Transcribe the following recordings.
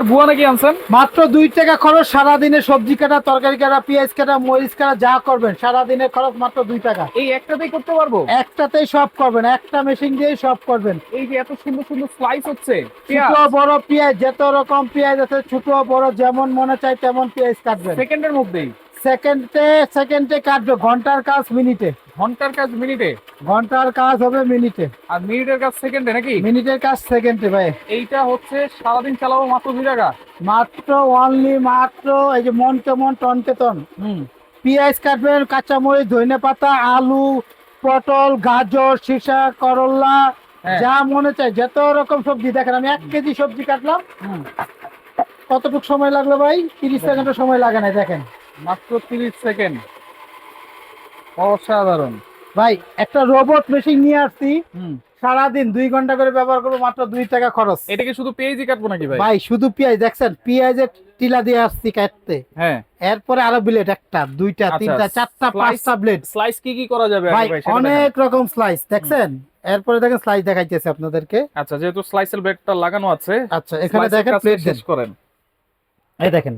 টাকার বুয়া নাকি আনছেন? মাত্র দুই টাকা খরচ সারাদিনে সবজি কাটা তরকারি কাটা পেঁয়াজ কাটা মরিচ কাটা যা করবেন সারাদিনের খরচ মাত্র দুই টাকা। এই একটাতেই করতে পারব? একটাতেই সব করবেন একটা মেশিন দিয়ে সব করবেন। এই যে এত সুন্দর সুন্দর স্লাইস হচ্ছে ছোট বড় পেঁয়াজ যত রকম পেঁয়াজ আছে ছোট বড় যেমন মনে চাই তেমন পেঁয়াজ কাটবেন। সেকেন্ডের মধ্যেই? সেকেন্ডে সেকেন্ডে কাটবে ঘণ্টার কাজ মিনিটে ঘণ্টার কাজ মিনিটে ঘণ্টার কাজ হবে মিনিটে। আর মিনিটের কাজ সেকেন্ডে নাকি? মিনিটের কাজ সেকেন্ডে ভাই। এইটা হচ্ছে সারাদিন চালাবো মাত্র দুই টাকা? মাত্র অনলি মাত্র এই যে মন কেমন টন হুম। পেঁয়াজ কাটবেন কাঁচামরিচ ধনে পাতা আলু পটল গাজর শসা করলা হ্যাঁ। যা মনে চাই যত রকম সবজি দেখেন আমি এক কেজি সবজি কাটলাম। হুম। কতটুকু সময় লাগল ভাই? তিরিশ সেকেন্ডের সময় লাগে না দেখেন। মাত্র তিরিশ সেকেন্ড। অসাধারণ। ভাই একটা রোবট মেশিন নিয়ে আসছি। সারাদিন দুই ঘণ্টা করে ব্যবহার করব মাত্র দুই টাকা খরচ। এটাকে শুধু পেঁয়াজই কাটবো নাকি ভাই? ভাই শুধু পেঁয়াজ দেখছেন? পেঁয়াজের টিলা দিয়ে আসছি কাটতে। হ্যাঁ। এরপরে আরও ব্লেড একটা দুইটা আচ্ছা, তিনটা চারটা পাঁচটা ব্লেড স্লাইস কি কি করা যাবে ভাই অনেক রকম স্লাইস দেখছেন? এরপরে দেখেন স্লাইস দেখাইতেছে আপনাদেরকে। আচ্ছা যেহেতু স্লাইসের ব্লেডটা লাগানো আছে আচ্ছা এখানে দেখেন প্লেট শেষ করেন। এই দেখেন।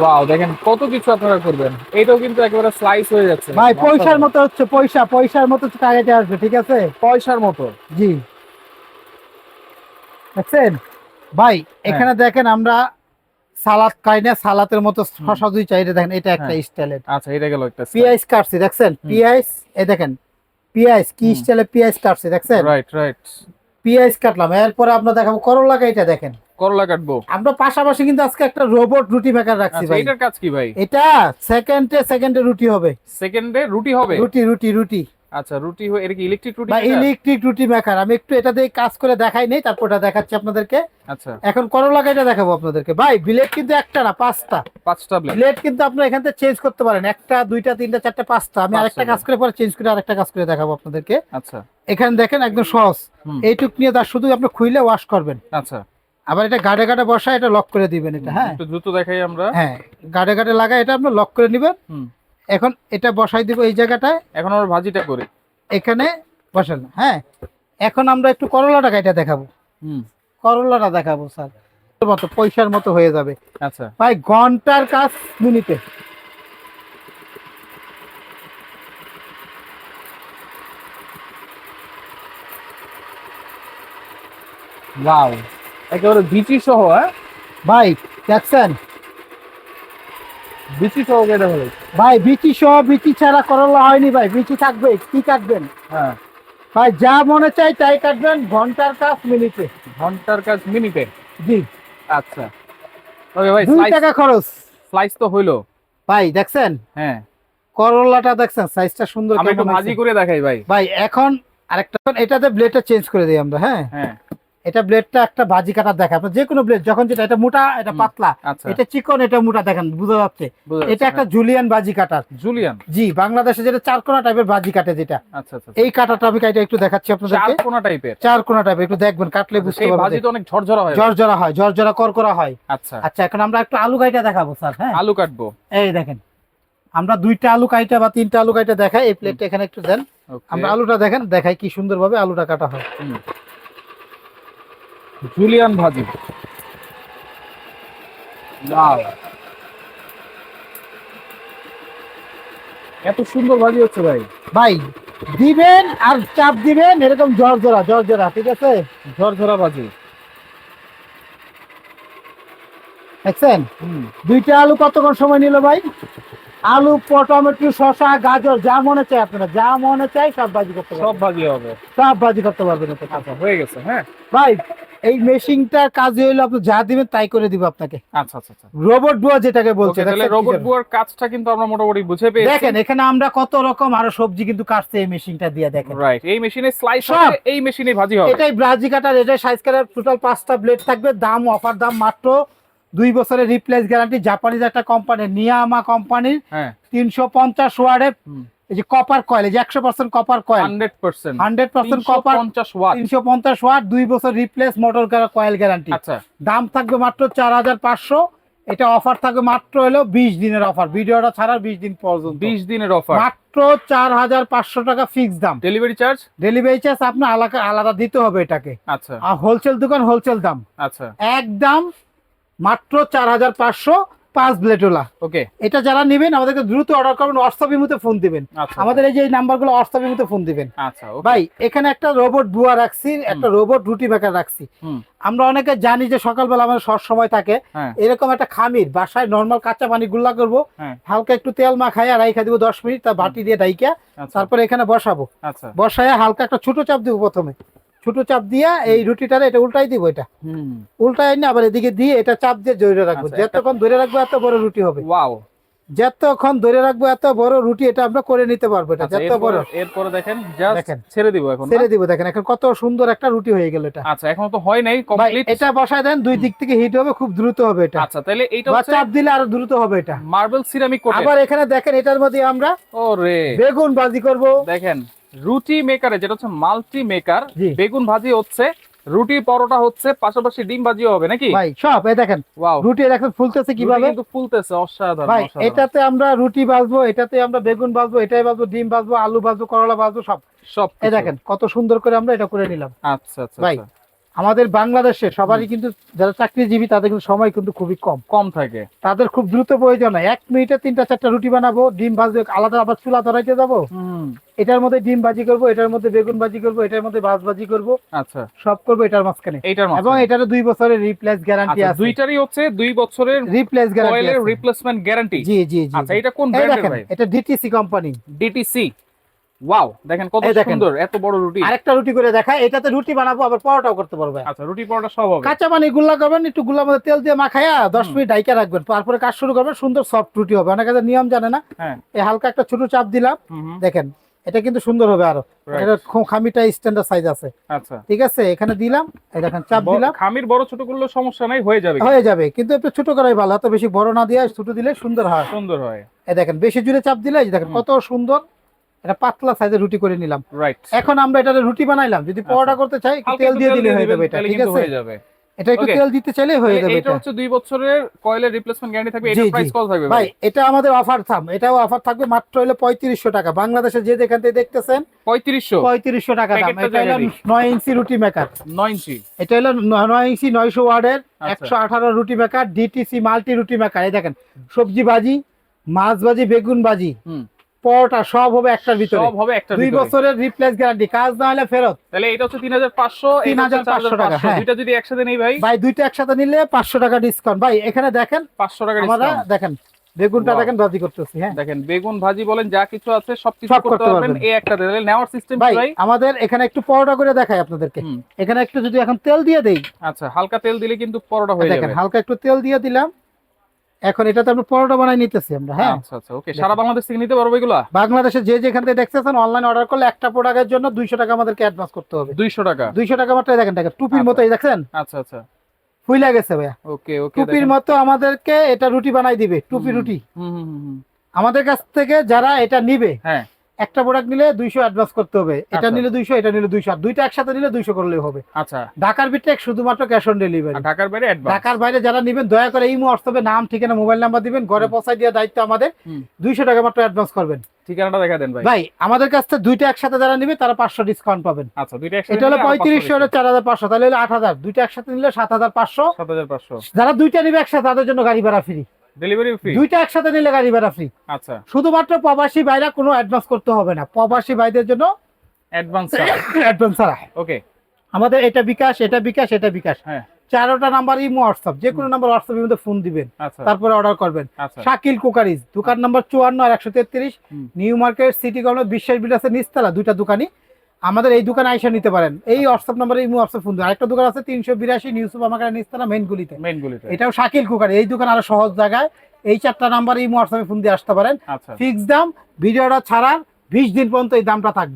ওয়াও দেখেন কত কিছু আপনারা করবেন। এইটাও কিন্তু একেবারে স্লাইস হয়ে যাচ্ছে। ভাই পয়সার মতো হচ্ছে পয়সা পয়সার মতো আসবে ঠিক আছে? পয়সার মতো। জি। দেখছেন? ভাই হ্যাঁ। এখানে দেখেন আমরা সালাদ খাই না সালাতের মতো শশা দুই চাইতে দেখেন এটা একটা হ্যাঁ। স্টাইলের আচ্ছা এটা গেল একটা পিয়াজ কাটছি দেখছেন? পিয়াজ এই দেখেন পিয়াজ কি স্টাইলে পিয়াজ কাটছি দেখছেন? রাইট রাইট পিয়াজ কাটলাম এরপরে আপনার দেখাবো করলা এটা দেখেন। করলা কাটবো। আমরা পাশাপাশি কিন্তু আজকে একটা রোবট রুটি মেকার রাখছি আচ্ছা ভাই। এটার কাজ কি ভাই? এটা সেকেন্ডে সেকেন্ডে রুটি হবে। সেকেন্ডে রুটি হবে? রুটি রুটি রুটি। আচ্ছা রুটি হয়ে এটা কি ইলেকট্রিক রুটি বা ইলেকট্রিক রুটি মেকার আমি একটু এটা দিয়ে কাজ করে দেখাই নেই তারপর এটা দেখাচ্ছি আপনাদেরকে। আচ্ছা। এখন করলা এটা দেখাবো আপনাদেরকে। ভাই ব্লেড কিন্তু একটা না পাঁচটা। পাঁচটা ব্লেড ব্লেড কিন্তু আপনার এখান থেকে চেঞ্জ করতে পারেন। একটা দুইটা তিনটা চারটা পাঁচটা। আমি আরেকটা কাজ করে পরে চেঞ্জ করে আরেকটা কাজ করে দেখাবো আপনাদেরকে। আচ্ছা। এখানে দেখেন একদম সহজ। এইটুক নিয়ে তার শুধু আপনি খুইলে ওয়াশ করবেন। আচ্ছা। আবার এটা গাড়ে গাড়ে বসা এটা লক করে দিবেন এটা হ্যাঁ? একটু দ্রুত দেখাই আমরা। হ্যাঁ গাড়ে গাড়ে লাগা এটা আপনি লক করে নেবেন। হুম। এখন এটা বসাই দিব এই জায়গাটায়। এখন আমরা ভাজিটা করি। এখানে বসান হ্যাঁ? এখন আমরা একটু করলাটা এটা দেখাবো। হুম। করলাটা দেখাবো স্যার। মতো পয়সার মতো হয়ে যাবে। আচ্ছা। ভাই ঘণ্টার কাজ মিনিটে। ওয়াও একেবারে বিচি সহ হ্যাঁ? ভাই দেখছেন? বিচি সহ কেটে হলো ভাই? বিচি সহ বিচি ছাড়া করলা হয়নি ভাই বিচি থাকবে কি কাটবেন? হ্যাঁ। ভাই যা মনে চাই তাই কাটবেন ঘণ্টার কাজ মিনিটে। ঘণ্টার কাজ মিনিটে? জি। আচ্ছা। ওকে ভাই দুই টাকা খরচ। স্লাইস তো হইল। ভাই দেখছেন? হ্যাঁ। করলাটা দেখছেন সাইজটা সুন্দর আমি একটু ভাজি করে দেখাই ভাই। ভাই এখন আরেকটা এটাতে ব্লেডটা চেঞ্জ করে দিই আমরা হ্যাঁ? হ্যাঁ। এটা ব্লেডটা একটা ভাজি কাটার দেখা। আপনার যে কোনো ব্লেড যখন যেটা এটা মোটা এটা পাতলা আচ্ছা। এটা চিকন এটা মোটা দেখেন বোঝা যাচ্ছে। এটা একটা জুলিয়ান বাজি কাটার। হ্যাঁ। জুলিয়ান জি বাংলাদেশে যেটা চার কোনা টাইপের বাজি কাটে যেটা। আচ্ছা আচ্ছা এই কাটাটা আমি কাইটা একটু দেখাচ্ছি চার আপনাদেরকে। কোনা টাইপের চার কোনা টাইপের একটু দেখবেন কাটলে বুঝতে সেই ভাজি তো অনেক ঝরঝরা হয়। জর্জরা হয় জর্জরা করকরা হয়। আচ্ছা। আচ্ছা এখন আমরা একটু আলু কাইটা দেখাবো স্যার হ্যাঁ? আলু কাটবো। এই দেখেন আমরা দুইটা আলু কাইটা বা তিনটা আলু কাইটা দেখাই। এই প্লেটটা এখানে একটু দেন। আমরা আলুটা দেখেন দেখাই কি সুন্দরভাবে আলুটা কাটা হয়। জুলিয়ান ভাজি। Wow. এত সুন্দর ভাজি হচ্ছে ভাই। ভাই দিবেন আর চাপ দিবেন এরকম জর্জরা জর্জরা ঠিক আছে? ঝরঝরা ভাজি। দেখছেন? দুইটা আলু কতক্ষণ সময় নিল ভাই? আলু টমেটো শসা গাজর যা মনে চাই আপনারা যা মনে চাই সব ভাজি করতে সব ভাজি হবে। সব ভাজি করতে পারবেন। আচ্ছা হয়ে গেছে হ্যাঁ? ভাই এই মেশিনটার কাজই হইল আপনি যা দিবেন তাই করে দিব আপনাকে। আচ্ছা আচ্ছা আচ্ছা। রোবট বুয়া যেটাকে বলছে তাহলে রোবট? বুয়ার কাজটা কিন্তু আমরা মোটামুটি বুঝে পেয়েছি। দেখেন এখানে আমরা কত রকম আরও সবজি কিন্তু কাটছে এই মেশিনটা দিয়ে দেখেন। রাইট এই মেশিনে স্লাইস হবে এই মেশিনে ভাজি হবে। এটাই ব্রাজি কাটার এটাই সাইজ কাটার টোটাল পাঁচটা ব্লেড থাকবে। দাম অফার দাম মাত্র দুই বছরের রিপ্লেস গ্যারান্টি জাপানিজ একটা কোম্পানি নিয়ামা কোম্পানির তিনশো পঞ্চাশ ওয়ার্ডের। এই যে কপার কয়েল এই যে একশো percent copper coil hundred percent. Hundred percent copper পঞ্চাশ ওয়াট। তিনশো পঞ্চাশ ওয়াট দুই বছর রিপ্লেস মোটর কয়েল গ্যারান্টি আচ্ছা। দাম থাকবে মাত্র চার হাজার পাঁচশো। এটা অফার থাকবে মাত্র হলো বিশ দিনের অফার ভিডিওটা ছাড়া বিশ দিন পর্যন্ত। বিশ দিনের অফার মাত্র চার হাজার পাঁচশো টাকা ফিক্স দাম। ডেলিভারি চার্জ ডেলিভারি চার্জ আপনার আলাদা আলাদা দিতে হবে এটাকে। আচ্ছা। আর হোলসেল দোকান হোলসেল দাম। আচ্ছা। একদম মাত্র চার হাজার পাঁচশো। পাঁচ ওকে? এটা যারা নেবেন আমাদেরকে দ্রুত অর্ডার করবেন হোয়াটসঅ্যাপ ইমুতে ফোন দিবেন। আচ্ছা। আমাদের এই যে এই নাম্বারগুলো হোয়াটসঅ্যাপ ইমুতে ফোন দিবেন। আচ্ছা ভাই এখানে একটা রোবট বুয়া রাখছি একটা রোবট রুটি মেকার রাখছি। আমরা অনেকে জানি যে সকালবেলা আমাদের সব সময় থাকে। হ্যাঁ। এরকম একটা খামির বাসায় নর্মাল কাঁচা পানি গুল্লা করব হ্যাঁ। হালকা একটু তেল মাখাই আর রাইখা দিব দশ মিনিট তার বাটি দিয়ে ডাইকা আচ্ছা। তারপরে এখানে বসাবো। আচ্ছা। বসায় হালকা একটা ছোট চাপ দিব প্রথমে। ছোট চাপ দিয়ে এই রুটিটারে এটা উল্টাই দিব এটা। হুম। উল্টাই না আবার এদিকে দিয়ে এটা চাপ দিয়ে ধরে রাখব। আচ্ছা, যতক্ষণ ধরে রাখব এত বড় রুটি হবে। ওয়াও। যতক্ষণ ধরে রাখব এত বড় রুটি এটা আমরা করে নিতে পারব এটা আচ্ছা যত বড়। এরপরে দেখেন জাস্ট দেখেন। ছেড়ে দিব এখন ছেড়ে দিব দেখেন এখন কত সুন্দর একটা রুটি হয়ে গেল এটা। আচ্ছা এখন তো হয় নাই কমপ্লিট এটা বসায় দেন দুই দিক থেকে হিট হবে খুব দ্রুত হবে এটা। আচ্ছা তাহলে এইটা হচ্ছে চাপ দিলে আরও দ্রুত হবে এটা। মার্বেল সিরামিক কোটেড আবার এখানে দেখেন এটার মধ্যে আমরা ওরে। বেগুন ভাজি করব। দেখেন রুটি মেকারে যেটা হচ্ছে মাল্টি মেকার বেগুন ভাজি হচ্ছে রুটি পরোটা হচ্ছে পাশাপাশি ডিম ভাজিও হবে নাকি? ভাই সব এই দেখেন ওয়াও রুটি দেখেন ফুলতেছে কীভাবে? কিন্তু ফুলতেছে অসাধারণ ভাই এটাতে আমরা রুটি ভাজবো এটাতে আমরা বেগুন ভাজবো এটাই ভাজবো ডিম ভাজবো আলু ভাজবো করলা ভাজবো সব। সব এই দেখেন কত সুন্দর করে আমরা এটা করে নিলাম। আচ্ছা আচ্ছা ভাই, আচ্ছা। আমাদের বাংলাদেশে সবারই কিন্তু যারা চাকরিজীবী তাদের কিন্তু সময় কিন্তু খুবই কম। কম থাকে। তাদের খুব দ্রুত প্রয়োজন হয়। এক মিনিটে তিনটা চারটা রুটি বানাবো ডিম ভাজবো আলাদা আবার চুলা ধরাইতে যাব। হুম। এটার মধ্যে ডিম ভাজি করব এটার মধ্যে বেগুন ভাজি করব এটার মধ্যে ভাজ ভাজি করব। আচ্ছা। সব করব এটার মাঝখানে। এইটার এবং এটার দুই বছরের রিপ্লেস গ্যারান্টি আচ্ছা আছে। দুইটারই হচ্ছে দুই বছরের রিপ্লেস গ্যারান্টি রিপ্লেসমেন্ট গ্যারান্টি জি জি জি আচ্ছা এটা কোন ব্র্যান্ডের ভাই? এটা ডিটিসি কোম্পানি ডিটিসি ওয়াও দেখেন কত সুন্দর এত বড় রুটি। আরেকটা রুটি করে দেখায় এটাতে রুটি বানাবো আবার পরোটাও করতে পারবে। আচ্ছা রুটি পরোটা সব হবে। কাঁচা পানি গুল্লা করবেন একটু মধ্যে তেল দিয়ে মাখায়া দশ হুম। মিনিট ডাইকা রাখবেন তারপরে কাজ শুরু করবেন সুন্দর সফট রুটি হবে। অনেকে নিয়ম জানে না। হ্যাঁ। এই হালকা একটা ছোট চাপ দিলাম। দেখেন এটা কিন্তু সুন্দর হবে আরও। এটা খামিটা স্ট্যান্ডার্ড সাইজ আছে। আচ্ছা। ঠিক আছে এখানে দিলাম এই দেখেন চাপ দিলাম। খামির বড় ছোট করলে সমস্যা নাই হয়ে যাবে হয়ে যাবে কিন্তু একটু ছোট করাই ভালো এত বেশি বড় না দিয়ে ছোট দিলে সুন্দর হয়। সুন্দর হয়। এই দেখেন বেশি জুড়ে চাপ দিলে দেখেন কত সুন্দর। এটা পাতলা সাইজের রুটি করে নিলাম। রাইট এখন আমরা এটা রুটি বানাইলাম। যদি পরোটা করতে চাই তেল দিয়ে দিলে হয়ে যাবে এটা ঠিক আছে? এটা একটু তেল দিতে চাইলে হয়ে যাবে এটা। হচ্ছে দুই বছরের কয়েলের রিপ্লেসমেন্ট গ্যারান্টি থাকবে এটা প্রাইস কত থাকবে ভাই এটা আমাদের অফার থাম। এটাও অফার থাকবে মাত্র হলো পঁয়ত্রিশশো টাকা। বাংলাদেশে যে যেখান থেকে দেখতেছেন 3500 পঁয়ত্রিশশো টাকা দাম। এটা হলো নয় ইঞ্চি রুটি মেকার 9 ইঞ্চি। এটা হলো নয় ইঞ্চি নয়শো ওয়ার্ডের আচ্ছা। একশো আঠারো roti maker DTC multi roti maker এই দেখেন সবজি ভাজি মাছ ভাজি বেগুন ভাজি হুম। পরোটা সব হবে একটার ভিতরে। সব হবে একটা দুই বছরের রিপ্লেস গ্যারান্টি কাজ না হলে ফেরত। তাহলে এটা হচ্ছে 3500 এটা হচ্ছে 3500 টাকা, হ্যাঁ। দুইটা যদি একসাথে নেই ভাই? ভাই দুইটা একসাথে নিলে পাঁচশো টাকা ডিসকাউন্ট ভাই এখানে দেখেন 500 টাকা ডিসকাউন্ট দেখেন বেগুনটা দেখেন ভাজি করতেছি হ্যাঁ। দেখেন বেগুন ভাজি বলেন যা কিছু আছে সবকিছু সব করতে করতে পারবেন। এই একটা তাহলে নেওয়ার সিস্টেম ভাই আমাদের এখানে একটু পরোটা করে দেখাই আপনাদেরকে। এখানে একটু যদি এখন তেল দিয়ে দেই। আচ্ছা হালকা তেল দিলে কিন্তু পরোটা হয়ে দেখেন যাবে। হালকা একটু তেল দিয়ে দিলাম। এখন এটাতে আমরা পরোটা বানাই নিতেছি আমরা হ্যাঁ? আচ্ছা আচ্ছা ওকে সারা বাংলাদেশ থেকে নিতে পারব এগুলো? বাংলাদেশে যে যেখান থেকে দেখতেছেন অনলাইন অর্ডার করলে একটা প্রোডাক্টের জন্য দুইশো টাকা আমাদেরকে অ্যাডভান্স করতে হবে। 200 টাকা? দুইশো টাকা মাত্র দেখেন দেখেন টুপির আচ্ছা। মতো এই দেখেন? আচ্ছা আচ্ছা। ফুইলা গেছে ভাইয়া। ওকে ওকে টুপির মতো আমাদেরকে এটা রুটি বানাই দিবে টুপি রুটি। হুম হুম, হুম। আমাদের কাছ থেকে যারা এটা নিবে হ্যাঁ। একটা প্রোডাক্ট নিলে দুইশো অ্যাডভান্স করতে হবে এটা আচ্ছা। নিলে দুইশো এটা নিলে দুইশো আর দুইটা একসাথে নিলে দুইশো করলেই হবে। আচ্ছা। ঢাকার বিটেক শুধুমাত্র ক্যাশ অন ডেলিভারি ঢাকার বাইরে ঢাকার বাইরে যারা নিবেন দয়া করে এই হোয়াটসঅ্যাপে নাম ঠিকানা মোবাইল নাম্বার দিবেন ঘরে পৌঁছায় দেওয়ার দায়িত্ব আমাদের। দুইশো টাকা মাত্র অ্যাডভান্স করবেন। ঠিকানাটা দেখা দেন ভাই। ভাই আমাদের কাছ থেকে দুইটা একসাথে যারা নিবে তারা পাঁচশো ডিসকাউন্ট পাবেন। আচ্ছা দুইটা একসাথে এটা হলো পঁয়ত্রিশশো হলো চার হাজার পাঁচশো তাহলে হলো আট হাজার। দুইটা একসাথে নিলে সাত হাজার পাঁচশো। 7500 যারা দুইটা নিবে একসাথে তাদের জন্য গাড়ি ভাড়া ফ্রি ডেলিভারি ফ্রি দুইটা একসাথে নিলে গাড়ি ভাড়া ফ্রি আচ্ছা। শুধুমাত্র প্রবাসী ভাইরা কোনো অ্যাডভান্স করতে হবে না। প্রবাসী ভাইদের জন্য অ্যাডভান্স অ্যাডভান্স ছাড়া। ওকে আমাদের এটা বিকাশ এটা বিকাশ এটা বিকাশ। হ্যাঁ। চারোটা নাম্বার ইমো হোয়াটসঅ্যাপ যে কোনো নাম্বার হোয়াটসঅ্যাপের মধ্যে ফোন দিবেন। আচ্ছা। তারপরে অর্ডার করবেন। আচ্ছা। শাকিল কুকারিজ দোকান নাম্বার চুয়ান্ন আর একশো তেত্রিশ নিউ মার্কেট সিটি কর্নার বিশ্বাস বিলাসের নিচতলা দুইটা দোকানই। আমাদের এই দোকানে আইসা নিতে পারেন। এই হোয়াটসঅ্যাপ নাম্বারে এই হোয়াটসঅ্যাপ ফোন আরেকটা দোকান আছে তিনশো বিরাশি নিউ সুপার মার্কেট নিচতলা মেনগুলিতে মেইন গুলিতে। এটাও শাকিল কুকার। এই দোকান আরও সহজ জায়গায়। এই চারটা নাম্বার এই হোয়াটসঅ্যাপে ফোন দিয়ে আসতে পারেন। আচ্ছা। ফিক্স দাম ভিডিওটা ছাড়ার বিশ দিন পর্যন্ত এই দামটা থাকবে।